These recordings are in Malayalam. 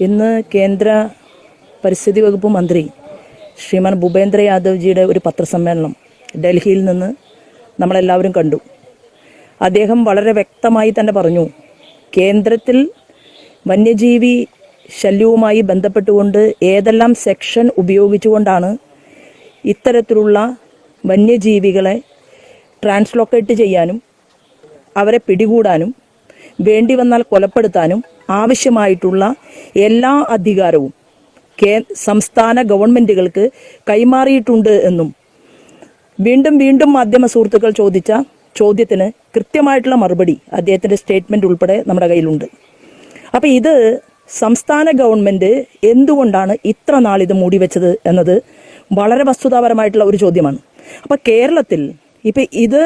ഇന്ന് കേന്ദ്ര പരിസ്ഥിതി വകുപ്പ് മന്ത്രി ശ്രീമാൻ ഭൂപേന്ദ്ര യാദവ്ജിയുടെ ഒരു പത്രസമ്മേളനം ഡൽഹിയിൽ നിന്ന് നമ്മളെല്ലാവരും കണ്ടു. അദ്ദേഹം വളരെ വ്യക്തമായി തന്നെ പറഞ്ഞു കേന്ദ്രത്തിൽ വന്യജീവി ശല്യവുമായി ബന്ധപ്പെട്ടുകൊണ്ട് ഏതെല്ലാം സെക്ഷൻ ഉപയോഗിച്ചുകൊണ്ടാണ് ഇത്തരത്തിലുള്ള വന്യജീവികളെ ട്രാൻസ്ലോക്കേറ്റ് ചെയ്യാനും അവരെ പിടികൂടാനും വേണ്ടി വന്നാൽ കൊലപ്പെടുത്താനും ആവശ്യമായിട്ടുള്ള എല്ലാ അധികാരവും കേ സംസ്ഥാന ഗവൺമെന്റുകൾക്ക് കൈമാറിയിട്ടുണ്ട് എന്നും വീണ്ടും വീണ്ടും മാധ്യമ സുഹൃത്തുക്കൾ ചോദിച്ച ചോദ്യത്തിന് കൃത്യമായിട്ടുള്ള മറുപടി അദ്ദേഹത്തിന്റെ സ്റ്റേറ്റ്മെന്റ് ഉൾപ്പെടെ നമ്മുടെ കയ്യിലുണ്ട്. അപ്പൊ ഇത് സംസ്ഥാന ഗവൺമെന്റ് എന്തുകൊണ്ടാണ് ഇത്ര നാൾ ഇത് മൂടി വെച്ചത് എന്നത് വളരെ വസ്തുതാപരമായിട്ടുള്ള ഒരു ചോദ്യമാണ്. അപ്പൊ കേരളത്തിൽ ഇപ്പൊ ഇത്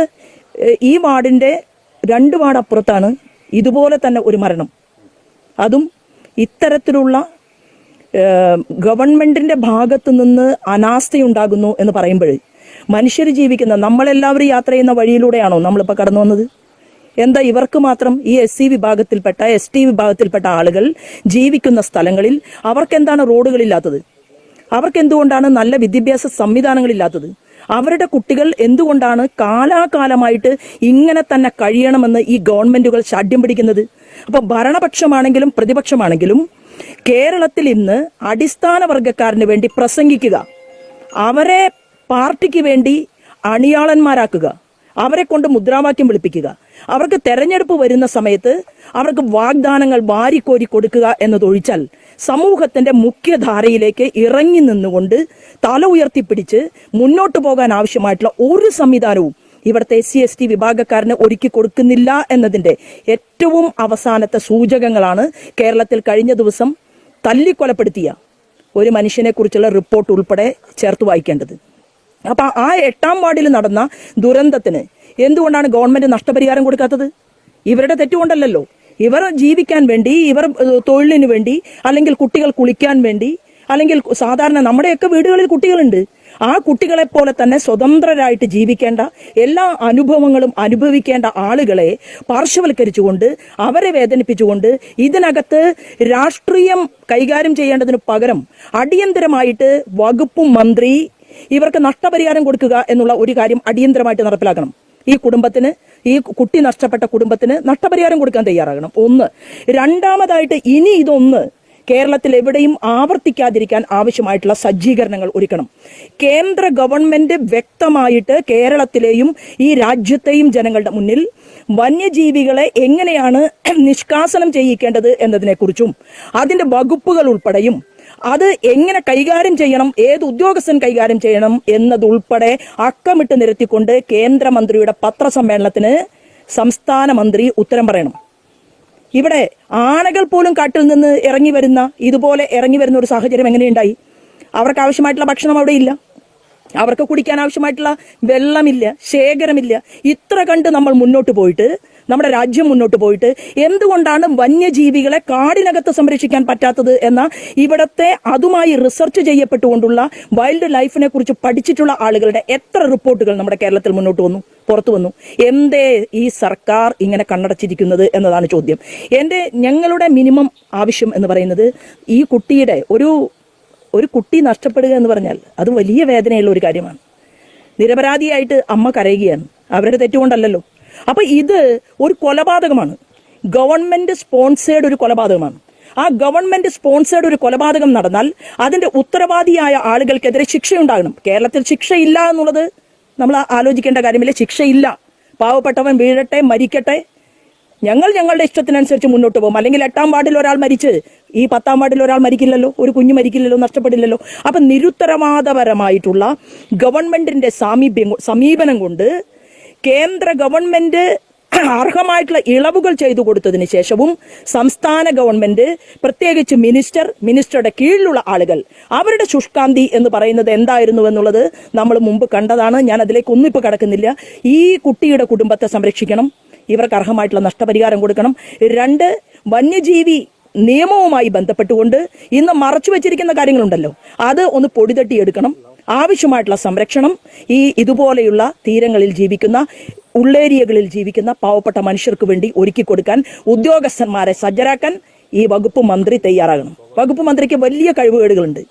ഈ വാർഡിന്റെ രണ്ട് വാർഡ് അപ്പുറത്താണ് ഇതുപോലെ തന്നെ ഒരു മരണം. അതും ഇത്തരത്തിലുള്ള ഗവൺമെന്റിന്റെ ഭാഗത്തു നിന്ന് അനാസ്ഥയുണ്ടാകുന്നു എന്ന് പറയുമ്പോൾ മനുഷ്യർ ജീവിക്കുന്ന നമ്മളെല്ലാവരും യാത്ര ചെയ്യുന്ന വഴിയിലൂടെയാണോ നമ്മളിപ്പോൾ കടന്നു വന്നത്? എന്താ ഇവർക്ക് മാത്രം ഈ എസ് സി വിഭാഗത്തിൽപ്പെട്ട എസ് ടി വിഭാഗത്തിൽപ്പെട്ട ആളുകൾ ജീവിക്കുന്ന സ്ഥലങ്ങളിൽ അവർക്കെന്താണ് റോഡുകളില്ലാത്തത്? അവർക്കെന്തുകൊണ്ടാണ് നല്ല വിദ്യാഭ്യാസ സംവിധാനങ്ങളില്ലാത്തത്? അവരുടെ കുട്ടികൾ എന്തുകൊണ്ടാണ് കാലാകാലമായിട്ട് ഇങ്ങനെ തന്നെ കഴിയണമെന്ന് ഈ ഗവൺമെന്റുകൾ ശാഠ്യം പിടിക്കുന്നത്? അപ്പൊ ഭരണപക്ഷമാണെങ്കിലും പ്രതിപക്ഷമാണെങ്കിലും കേരളത്തിൽ ഇന്ന് അടിസ്ഥാന വർഗക്കാരന് വേണ്ടി പ്രസംഗിക്കുക. അവരെ പാർട്ടിക്ക് വേണ്ടി അണിയാളന്മാരാക്കുക. അവരെ കൊണ്ട് മുദ്രാവാക്യം വിളിപ്പിക്കുക. അവർക്ക് തെരഞ്ഞെടുപ്പ് വരുന്ന സമയത്ത് അവർക്ക് വാഗ്ദാനങ്ങൾ വാരിക്കോരി കൊടുക്കുക എന്നതൊഴിച്ചാൽ സമൂഹത്തിന്റെ മുഖ്യധാരയിലേക്ക് ഇറങ്ങി നിന്നുകൊണ്ട് തല ഉയർത്തിപ്പിടിച്ച് മുന്നോട്ട് പോകാൻ ആവശ്യമായിട്ടുള്ള ഒരു സംവിധാനവും ഇവിടുത്തെ എസ് സി എസ് ടി വിഭാഗക്കാരന് ഒരുക്കി കൊടുക്കുന്നില്ല എന്നതിന്റെ ഏറ്റവും അവസാനത്തെ സൂചകങ്ങളാണ് കേരളത്തിൽ കഴിഞ്ഞ ദിവസം തല്ലിക്കൊലപ്പെടുത്തിയ ഒരു മനുഷ്യനെ കുറിച്ചുള്ള റിപ്പോർട്ട് ഉൾപ്പെടെ ചേർത്ത് വായിക്കേണ്ടത്. അപ്പൊ ആ എട്ടാം വാർഡിൽ നടന്ന ദുരന്തത്തിന് എന്തുകൊണ്ടാണ് ഗവൺമെന്റ് നഷ്ടപരിഹാരം കൊടുക്കാത്തത്? ഇവരുടെ തെറ്റുകൊണ്ടല്ലല്ലോ. ഇവർ ജീവിക്കാൻ വേണ്ടി ഇവർ തൊഴിലിന് വേണ്ടി അല്ലെങ്കിൽ കുട്ടികൾ കുളിക്കാൻ വേണ്ടി അല്ലെങ്കിൽ സാധാരണ നമ്മുടെയൊക്കെ വീടുകളിൽ കുട്ടികളുണ്ട്. ആ കുട്ടികളെ പോലെ തന്നെ സ്വതന്ത്രരായിട്ട് ജീവിക്കേണ്ട എല്ലാ അനുഭവങ്ങളും അനുഭവിക്കേണ്ട ആളുകളെ പാർശ്വവൽക്കരിച്ചുകൊണ്ട് അവരെ വേദനിപ്പിച്ചുകൊണ്ട് ഇതിനകത്ത് രാഷ്ട്രീയം കൈകാര്യം ചെയ്യേണ്ടതിന് പകരം അടിയന്തരമായിട്ട് വകുപ്പ് മന്ത്രി ഇവർക്ക് നഷ്ടപരിഹാരം കൊടുക്കുക എന്നുള്ള ഒരു കാര്യം അടിയന്തരമായിട്ട് നടപ്പിലാക്കണം. ഈ കുടുംബത്തിന് ഈ കുട്ടി നഷ്ടപ്പെട്ട കുടുംബത്തിന് നഷ്ടപരിഹാരം കൊടുക്കാൻ തയ്യാറാകണം. ഒന്ന്. രണ്ടാമതായിട്ട് ഇനി ഇതൊന്ന് കേരളത്തിൽ എവിടെയും ആവർത്തിക്കാതിരിക്കാൻ ആവശ്യമായിട്ടുള്ള സജ്ജീകരണങ്ങൾ ഒരുക്കണം. കേന്ദ്ര ഗവൺമെന്റ് വ്യക്തമായിട്ട് കേരളത്തിലെയും ഈ രാജ്യത്തെയും ജനങ്ങളുടെ മുന്നിൽ വന്യജീവികളെ എങ്ങനെയാണ് നിഷ്കാസനം ചെയ്യിക്കേണ്ടത് എന്നതിനെക്കുറിച്ചും അതിന്റെ വകുപ്പുകൾ ഉൾപ്പെടെയും അത് എങ്ങനെ കൈകാര്യം ചെയ്യണം ഏത് ഉദ്യോഗസ്ഥൻ കൈകാര്യം ചെയ്യണം എന്നതുൾപ്പെടെ അക്കമിട്ട് നിരത്തിക്കൊണ്ട് കേന്ദ്രമന്ത്രിയുടെ പത്രസമ്മേളനത്തിന് സംസ്ഥാന മന്ത്രി ഉത്തരം പറയണം. ഇവിടെ ആനകൾ പോലും കാട്ടിൽ നിന്ന് ഇറങ്ങി വരുന്ന ഇതുപോലെ ഇറങ്ങി വരുന്ന ഒരു സാഹചര്യം എങ്ങനെയുണ്ടായി? അവർക്ക് ആവശ്യമായിട്ടുള്ള ഭക്ഷണം അവിടെ ഇല്ല. അവർക്ക് കുടിക്കാൻ ആവശ്യമായിട്ടുള്ള വെള്ളമില്ല ശേഖരമില്ല. ഇത്ര കണ്ട് നമ്മൾ മുന്നോട്ട് പോയിട്ട് നമ്മുടെ രാജ്യം മുന്നോട്ട് പോയിട്ട് എന്തുകൊണ്ടാണ് വന്യജീവികളെ കാടിനകത്ത് സംരക്ഷിക്കാൻ പറ്റാത്തത് എന്ന ഇവിടത്തെ അതുമായി റിസർച്ച് ചെയ്യപ്പെട്ടുകൊണ്ടുള്ള വൈൽഡ് ലൈഫിനെ കുറിച്ച് പഠിച്ചിട്ടുള്ള ആളുകളുടെ എത്ര റിപ്പോർട്ടുകൾ നമ്മുടെ കേരളത്തിൽ മുന്നോട്ട് വന്നു പുറത്തു വന്നു? എന്തേ ഈ സർക്കാർ ഇങ്ങനെ കണ്ണടച്ചിരിക്കുന്നത് എന്നതാണ് ചോദ്യം. എന്റെ ഞങ്ങളുടെ മിനിമം ആവശ്യം എന്ന് പറയുന്നത് ഈ കുട്ടിയുടെ ഒരു ഒരു കുട്ടി നഷ്ടപ്പെടുക എന്ന് പറഞ്ഞാൽ അത് വലിയ വേദനയുള്ള ഒരു കാര്യമാണ്. നിരപരാധിയായിട്ട് അമ്മ കരയുകയാണ്. അവരുടെ തെറ്റുകൊണ്ടല്ലല്ലോ. അപ്പൊ ഇത് ഒരു കൊലപാതകമാണ്. ഗവൺമെന്റ് സ്പോൺസേഡ് ഒരു കൊലപാതകമാണ്. ആ ഗവൺമെന്റ് സ്പോൺസേഡ് ഒരു കൊലപാതകം നടന്നാൽ അതിന്റെ ഉത്തരവാദിയായ ആളുകൾക്കെതിരെ ശിക്ഷയുണ്ടാകണം. കേരളത്തിൽ ശിക്ഷയില്ല എന്നുള്ളത് നമ്മൾ ആലോചിക്കേണ്ട കാര്യമില്ല. ശിക്ഷയില്ല. പാവപ്പെട്ടവൻ വീഴട്ടെ മരിക്കട്ടെ. ഞങ്ങൾ ഞങ്ങളുടെ ഇഷ്ടത്തിനനുസരിച്ച് മുന്നോട്ട് പോകും. അല്ലെങ്കിൽ എട്ടാം വാർഡിൽ ഒരാൾ മരിച്ച് ഈ പത്താം വാർഡിൽ ഒരാൾ മരിക്കില്ലല്ലോ ഒരു കുഞ്ഞ് മരിക്കില്ലല്ലോ നഷ്ടപ്പെടില്ലല്ലോ. അപ്പൊ നിരുത്തരവാദപരമായിട്ടുള്ള ഗവൺമെന്റിന്റെ സാമീപ്യം സമീപനം കൊണ്ട് കേന്ദ്ര ഗവൺമെന്റ് അർഹമായിട്ടുള്ള ഇളവുകൾ ചെയ്തു കൊടുത്തതിന് ശേഷവും സംസ്ഥാന ഗവൺമെന്റ് പ്രത്യേകിച്ച് മിനിസ്റ്റർ മിനിസ്റ്ററുടെ കീഴിലുള്ള ആളുകൾ അവരുടെ ശുഷ്കാന്തി എന്ന് പറയുന്നത് എന്തായിരുന്നു എന്നുള്ളത് നമ്മൾ മുമ്പ് കണ്ടതാണ്. ഞാൻ അതിലേക്ക് ഒന്നും ഇപ്പൊ കടക്കുന്നില്ല. ഈ കുട്ടിയുടെ കുടുംബത്തെ സംരക്ഷിക്കണം. ഇവർക്ക് അർഹമായിട്ടുള്ള നഷ്ടപരിഹാരം കൊടുക്കണം. രണ്ട് വന്യജീവി നിയമവുമായി ബന്ധപ്പെട്ടുകൊണ്ട് ഇന്ന് മറച്ചു വെച്ചിരിക്കുന്ന കാര്യങ്ങളുണ്ടല്ലോ. അത് ഒന്ന് പൊടിതട്ടിയെടുക്കണം. ആവശ്യമായിട്ടുള്ള സംരക്ഷണം ഈ ഇതുപോലെയുള്ള തീരങ്ങളിൽ ജീവിക്കുന്ന ഉള്ളേരിയകളിൽ ജീവിക്കുന്ന പാവപ്പെട്ട മനുഷ്യർക്ക് വേണ്ടി ഒരുക്കി കൊടുക്കാൻ ഉദ്യോഗസ്ഥന്മാരെ സജ്ജരാക്കാൻ ഈ വകുപ്പ് മന്ത്രി തയ്യാറാകണം. വകുപ്പ് മന്ത്രിക്ക് വലിയ കഴിവുകേടുകളുണ്ട്.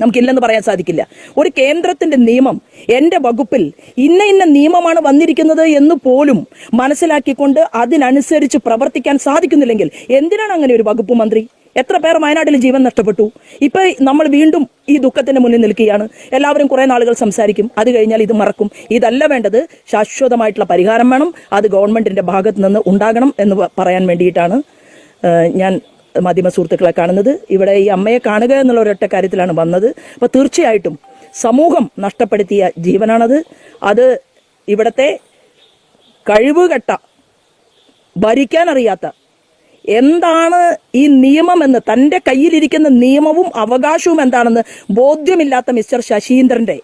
നമുക്കില്ലെന്ന് പറയാൻ സാധിക്കില്ല. ഒരു കേന്ദ്രത്തിന്റെ നിയമം എന്റെ വകുപ്പിൽ ഇന്ന ഇന്ന നിയമമാണ് വന്നിരിക്കുന്നത് എന്ന് പോലും മനസ്സിലാക്കിക്കൊണ്ട് അതിനനുസരിച്ച് പ്രവർത്തിക്കാൻ സാധിക്കുന്നില്ലെങ്കിൽ എന്തിനാണ് അങ്ങനെ ഒരു വകുപ്പ് മന്ത്രി? എത്ര പേർ വയനാട്ടിൽ ജീവൻ നഷ്ടപ്പെട്ടു? ഇപ്പൊ നമ്മൾ വീണ്ടും ഈ ദുഃഖത്തിന്റെ മുന്നിൽ നിൽക്കുകയാണ്. എല്ലാവരും കുറെ നാളുകൾ സംസാരിക്കും. അത് കഴിഞ്ഞാൽ ഇത് മറക്കും. ഇതല്ല വേണ്ടത് ശാശ്വതമായിട്ടുള്ള പരിഹാരം വേണം. അത് ഗവൺമെന്റിന്റെ ഭാഗത്ത് നിന്ന് ഉണ്ടാകണം എന്ന് പറയാൻ വേണ്ടിയിട്ടാണ് ഞാൻ മാധ്യമ സുഹൃത്തുക്കളെ കാണുന്നത്. ഇവിടെ ഈ അമ്മയെ കാണുക എന്നുള്ള ഒരൊറ്റ കാര്യത്തിലാണ് വന്നത്. അപ്പൊ തീർച്ചയായിട്ടും സമൂഹം നഷ്ടപ്പെടുത്തിയ ജീവനാണത്. അത് ഇവിടത്തെ കഴിവുകെട്ട ഭരിക്കാനറിയാത്ത എന്താണ് ഈ നിയമം എന്ന്? തന്റെ കയ്യിലിരിക്കുന്ന നിയമവും അവകാശവും എന്താണെന്ന് ബോധ്യമില്ലാത്ത മിസ്റ്റർ ശശീന്ദ്രന്റെ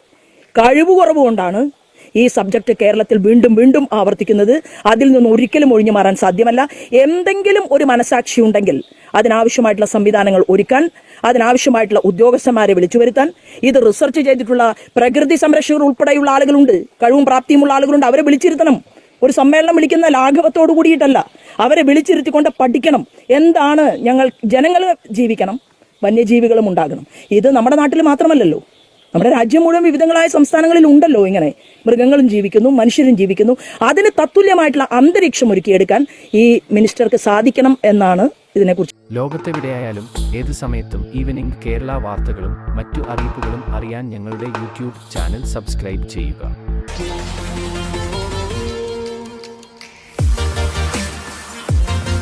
കഴിവ് കുറവുകൊണ്ടാണ് ഈ സബ്ജക്ട് കേരളത്തിൽ വീണ്ടും വീണ്ടും ആവർത്തിക്കുന്നത്. അതിൽ നിന്ന് ഒരിക്കലും ഒഴിഞ്ഞു മാറാൻ സാധ്യമല്ല. എന്തെങ്കിലും ഒരു മനസാക്ഷി ഉണ്ടെങ്കിൽ അതിനാവശ്യമായിട്ടുള്ള സംവിധാനങ്ങൾ ഒരുക്കാൻ അതിനാവശ്യമായിട്ടുള്ള ഉദ്യോഗസ്ഥന്മാരെ വിളിച്ചു വരുത്താൻ. ഇത് റിസർച്ച് ചെയ്തിട്ടുള്ള പ്രകൃതി സംരക്ഷകർ ഉൾപ്പെടെയുള്ള ആളുകളുണ്ട്. കഴിവും പ്രാപ്തിയുമുള്ള ആളുകളുണ്ട്. അവരെ വിളിച്ചിരുത്തണം. ഒരു സമ്മേളനം വിളിക്കുന്ന ലാഘവത്തോടു കൂടിയിട്ടല്ല. അവരെ വിളിച്ചിരുത്തിക്കൊണ്ട് പഠിക്കണം. എന്താണ് ഞങ്ങൾ ജനങ്ങൾ ജീവിക്കണം? വന്യജീവികളും ഉണ്ടാകണം. ഇത് നമ്മുടെ നാട്ടിൽ മാത്രമല്ലല്ലോ. നമ്മുടെ രാജ്യം മുഴുവൻ വിവിധങ്ങളായ സംസ്ഥാനങ്ങളിൽ ഉണ്ടല്ലോ ഇങ്ങനെ. മൃഗങ്ങളും ജീവിക്കുന്നു മനുഷ്യരും ജീവിക്കുന്നു. അതിന് തത്തുല്യമായിട്ടുള്ള അന്തരീക്ഷം ഒരുക്കിയെടുക്കാൻ ഈ മിനിസ്റ്റർക്ക് സാധിക്കണം എന്നാണ് ഇതിനെക്കുറിച്ച്. ലോകത്തെവിടെയായാലും ഏത് സമയത്തും ഈവനിംഗ് കേരള വാർത്തകളും മറ്റു അറിയിപ്പുകളും അറിയാൻ ഞങ്ങളുടെ യൂട്യൂബ് ചാനൽ സബ്സ്ക്രൈബ് ചെയ്യുക.